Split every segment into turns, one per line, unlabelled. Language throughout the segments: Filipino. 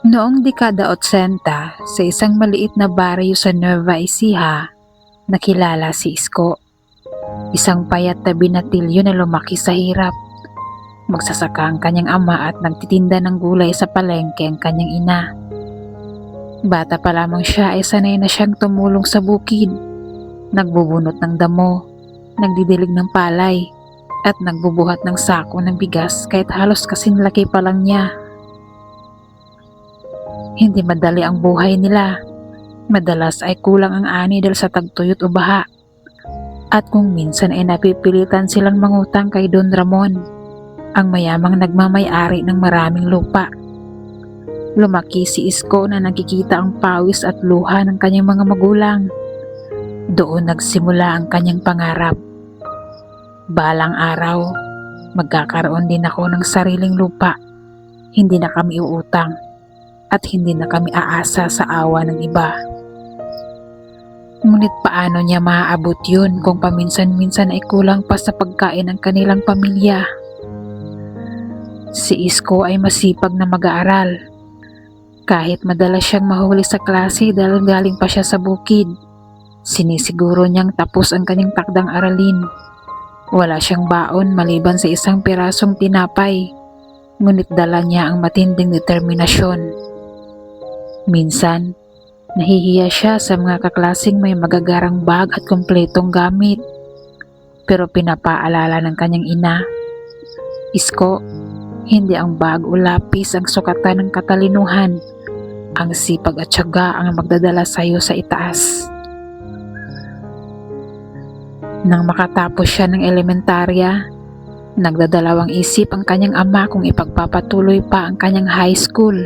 Noong dekada 80, sa isang maliit na baryo sa Nueva Ecija, nakilala si Isko. Isang payat na binatilyo na lumaki sa hirap. Magsasaka ang kanyang ama at nagtitinda ng gulay sa palengke ang kanyang ina. Bata pa lamang siya ay sanay na siyang tumulong sa bukid. Nagbubunot ng damo, nagdidilig ng palay, at nagbubuhat ng sako ng bigas kahit halos kasing laki pa lang niya. Hindi madali ang buhay nila. Madalas ay kulang ang ani dahil sa tagtuyot o baha. At kung minsan ay napipilitan silang mangutang kay Don Ramon, ang mayamang nagmamay-ari ng maraming lupa. Lumaki si Isko na nakikita ang pawis at luha ng kanyang mga magulang. Doon nagsimula ang kanyang pangarap. Balang araw, magkakaroon din ako ng sariling lupa. Hindi na kami uutang at hindi na kami aasa sa awa ng iba. Ngunit paano niya maaabot yun kung paminsan-minsan ay kulang pa sa pagkain ng kanilang pamilya? Si Isko ay masipag na mag-aaral. Kahit madalas siyang mahuli sa klase dahil galing pa siya sa bukid, sinisiguro niyang tapos ang kanyang takdang aralin. Wala siyang baon maliban sa isang pirasong tinapay, ngunit dala niya ang matinding determinasyon. Minsan, nahihiya siya sa mga kaklasing may magagarang bag at kumpletong gamit. Pero pinapaalala ng kanyang ina, Isko, hindi ang bag o lapis ang sukatan ng katalinuhan. Ang sipag at syaga ang magdadala sa iyo sa itaas. Nang makatapos siya ng elementarya, nagdadalawang isip ang kanyang ama kung ipagpapatuloy pa ang kanyang high school.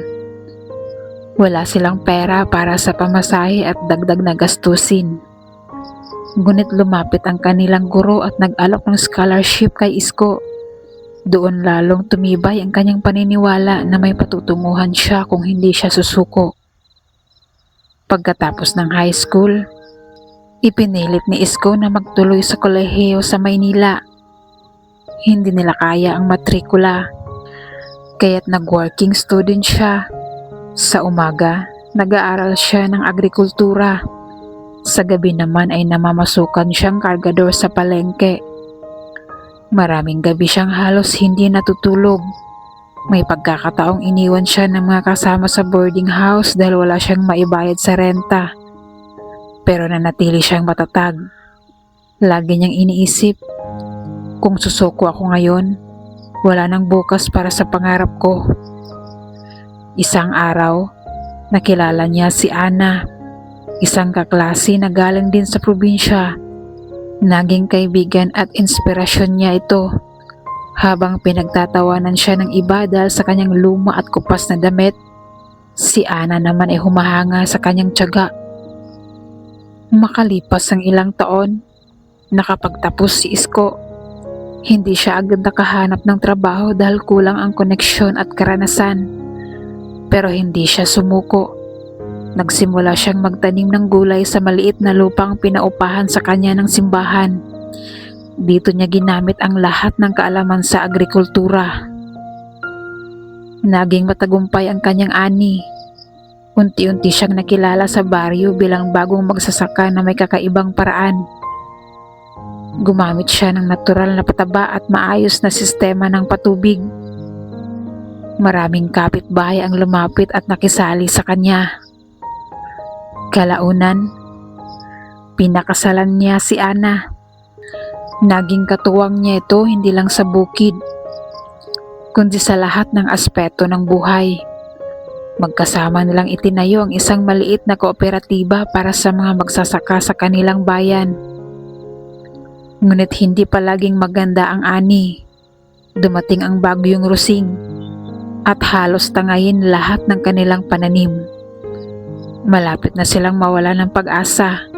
Wala silang pera para sa pamasahe at dagdag na gastusin. Ngunit lumapit ang kanilang guro at nag-alok ng scholarship kay Isko. Doon lalong tumibay ang kanyang paniniwala na may patutunguhan siya kung hindi siya susuko. Pagkatapos ng high school, ipinilit ni Isko na magtuloy sa kolehiyo sa Maynila. Hindi nila kaya ang matrikula, kaya't nag-working student siya sa umaga, nag-aaral siya ng agrikultura. Sa gabi naman ay namamasukan siyang kargador sa palengke. Maraming gabi siyang halos hindi natutulog. May pagkakataong iniwan siya ng mga kasama sa boarding house dahil wala siyang maibayad sa renta. Pero nanatili siyang matatag. Lagi niyang iniisip, kung susuko ako ngayon, wala nang bukas para sa pangarap ko. Isang araw, nakilala niya si Ana, isang kaklase na galing din sa probinsya. Naging kaibigan at inspirasyon niya ito habang pinagtatawanan siya ng iba dahil sa kanyang luma at kupas na damit. Si Ana naman ay humahanga sa kanyang tiyaga. Makalipas ang ilang taon, nakapagtapos si Isko. Hindi siya agad nakahanap ng trabaho dahil kulang ang koneksyon at karanasan. Pero hindi siya sumuko. Nagsimula siyang magtanim ng gulay sa maliit na lupang pinaupahan sa kanya ng simbahan. Dito niya ginamit ang lahat ng kaalaman sa agrikultura. Naging matagumpay ang kanyang ani. Unti-unti siyang nakilala sa baryo bilang bagong magsasaka na may kakaibang paraan. Gumamit siya ng natural na pataba at maayos na sistema ng patubig Maraming kapitbahay ang lumapit at nakisali sa kanya. Kalaunan, pinakasalan niya si Ana. Naging katuwang niya ito hindi lang sa bukid, kundi sa lahat ng aspeto ng buhay. Magkasama nilang itinayo ang isang maliit na kooperatiba para sa mga magsasaka sa kanilang bayan. Ngunit hindi palaging maganda ang ani. Dumating ang bagyong rusing at halos tangayin lahat ng kanilang pananim. Malapit na silang mawala ng pag-asa.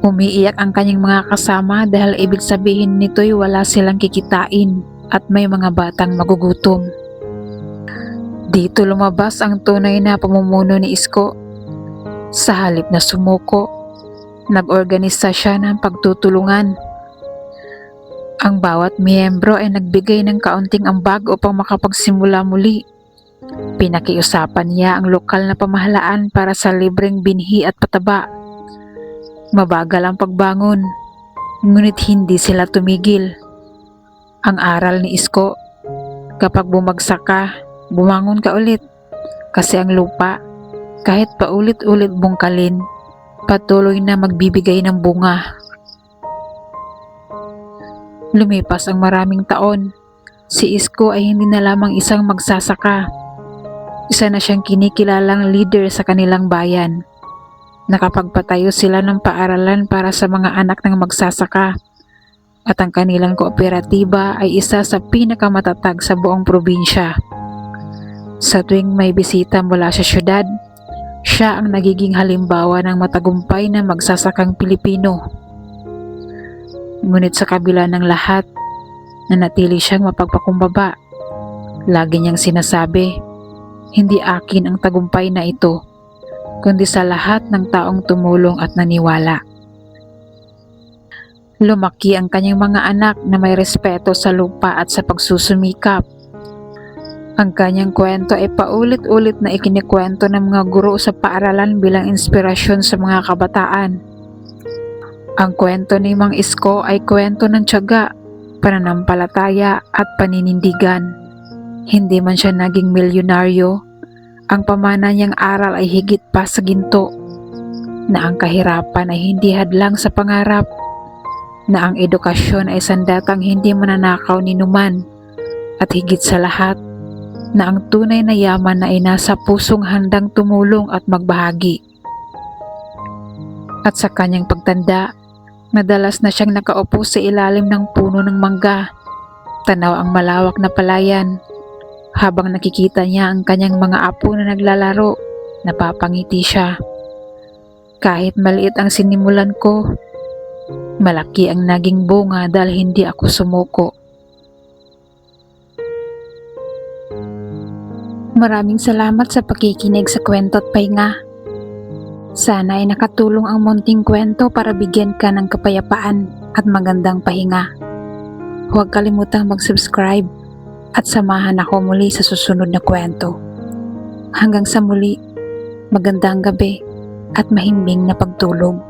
Umiiyak ang kanyang mga kasama dahil ibig sabihin nito'y wala silang kikitain at may mga batang magugutom. Dito lumabas ang tunay na pamumuno ni Isko. Sa halip na sumuko, nag-organisa siya ng pagtutulungan. Ang bawat miyembro ay nagbigay ng kaunting ambag upang makapagsimula muli. Pinakiusapan niya ang lokal na pamahalaan para sa libreng binhi at pataba. Mabagal ang pagbangon, ngunit hindi sila tumigil. Ang aral ni Isko, kapag bumagsak ka, bumangon ka ulit. Kasi ang lupa, kahit paulit-ulit bungkalin, patuloy na magbibigay ng bunga. Lumipas ang maraming taon, si Isko ay hindi na lamang isang magsasaka. Isa na siyang kinikilalang leader sa kanilang bayan. Nakapagpatayo sila ng paaralan para sa mga anak ng magsasaka at ang kanilang kooperatiba ay isa sa pinakamatatag sa buong probinsya. Sa tuwing may bisita mula sa syudad, siya ang nagiging halimbawa ng matagumpay na magsasakang Pilipino. Ngunit sa kabila ng lahat, nanatili siyang mapagpakumbaba. Lagi niyang sinasabi, hindi akin ang tagumpay na ito, kundi sa lahat ng taong tumulong at naniwala. Lumaki ang kanyang mga anak na may respeto sa lupa at sa pagsusumikap. Ang kanyang kwento ay paulit-ulit na ikinikwento ng mga guro sa paaralan bilang inspirasyon sa mga kabataan. Ang kwento ni Mang Isko ay kwento ng tiyaga, pananampalataya at paninindigan. Hindi man siya naging milyonaryo, ang pamana niyang aral ay higit pa sa ginto, na ang kahirapan ay hindi hadlang sa pangarap, na ang edukasyon ay sandatang hindi mananakaw ni numan, at higit sa lahat, na ang tunay na yaman na ay nasa pusong handang tumulong at magbahagi. At sa kanyang pagtanda, madalas na siyang nakaupo sa ilalim ng puno ng mangga, tanaw ang malawak na palayan, habang nakikita niya ang kanyang mga apo na naglalaro, napapangiti siya. Kahit maliit ang sinimulan ko, malaki ang naging bunga dahil hindi ako sumuko. Maraming salamat sa pakikinig sa kwento at pahinga. Sana ay nakatulong ang munting kwento para bigyan ka ng kapayapaan at magandang pahinga. Huwag kalimutang mag-subscribe at samahan ako muli sa susunod na kwento. Hanggang sa muli, magandang gabi at mahimbing na pagtulog.